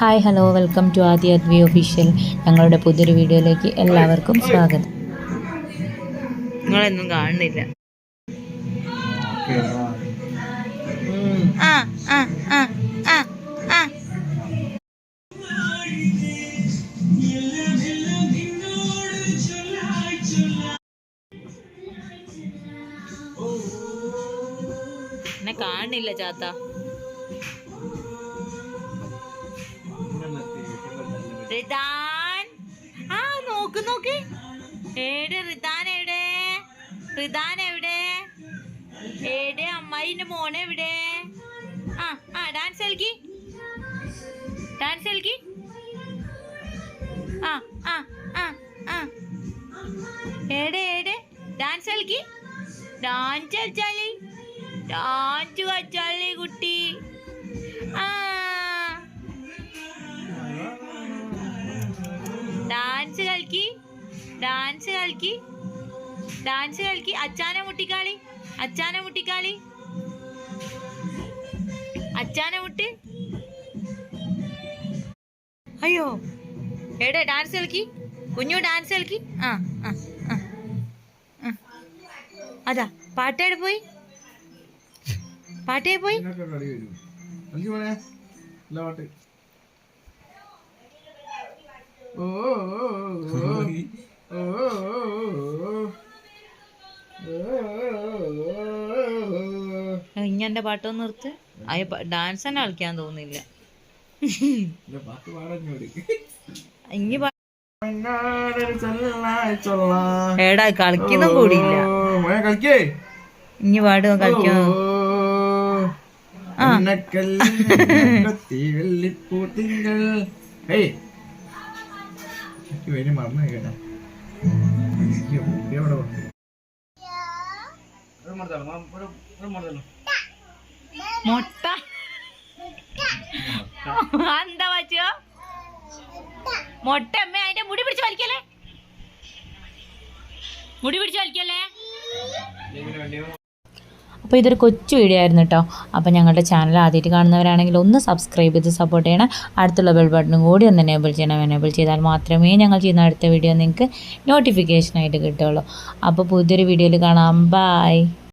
Hi hello welcome to ആദ്യ അദ്വി official. ഞങ്ങളുടെ പുതിയൊരു വീഡിയോയിലേക്ക് എല്ലാവർക്കും സ്വാഗതം. നിങ്ങളൊന്നും കാണുന്നില്ല. എന്നെ കാണുന്നില്ല ചാത്ത. റിദാൻ. ആ നോക്ക് നോക്ക്. ഏടെ റിദാൻ എവിടെ? റിദാൻ എവിടെ? ഏടെ അമ്മായിന്റെ മോനെ എവിടെ? ആ ആ ഡാൻസ് കളിക്കി. ഡാൻസ് കളിക്കി. ആ ആ ആ ആ. ഏടെ ഏടെ. ഡാൻസ് കളിക്കി. ഡാൻസ് കളിച്ചാലി. ഡാൻസ് കളിച്ചാലി. ഡാൻസ് കളിക്ക്. ഡാൻസ് കളിക്ക്. അച്ചാന മുട്ടിക്കാളി. അച്ചാന മുട്ടിക്കാളി. അച്ചാന മുട്ടി. അയ്യോ. എവിടെ? ഡാൻസ് കളിക്കി? കുഞ്ഞു ഡാൻസ് കളിക്കി? ആ ആ ആ, ആ. അതാ. പാട്ടേടെ പോയി? പാട്ടേ പോയി? ഇനി എന്റെ പാട്ടൊന്ന് നിർത്ത്. അയ ഡാൻസ് തന്നെ കളിക്കാൻ തോന്നില്ല ഇനി എടാ കളിക്കുന്ന കൂടിയില്ല. കളിക്കേ? ഇനി പാടുക കളിക്കുന്നു ആ. വെള്ളിപ്പൂത്തിങ്കൾ മറന്നു കേട്ടോ അയ്യോ, എവിടെ വന്നു? മുട്ട. എന്താ പറ്റോ മുട്ട അമ്മ അതിന്റെ മുടി പിടിച്ച് വലിക്കല്ലേ? മുടി പിടിച്ച് വലിക്കല്ലേ? അപ്പോൾ ഇതൊരു കൊച്ചു വീഡിയോ ആയിരുന്നു കേട്ടോ അപ്പോൾ ഞങ്ങളുടെ ചാനൽ ആദ്യമായിട്ട് കാണുന്നവരാണെങ്കിൽ ഒന്ന് സബ്സ്ക്രൈബ് ചെയ്ത് സപ്പോർട്ട് ചെയ്യണം. അടുത്തുള്ള ബെൽ ബട്ടണും കൂടി ഒന്ന് എനേബിൾ ചെയ്യണം. എനേബിൾ ചെയ്താൽ മാത്രമേ ഞങ്ങൾ ചെയ്യുന്ന അടുത്ത വീഡിയോ നിങ്ങൾക്ക് നോട്ടിഫിക്കേഷനായിട്ട് കിട്ടുള്ളൂ അപ്പോൾ പുതിയൊരു വീഡിയോയിൽ കാണാം. ബായ്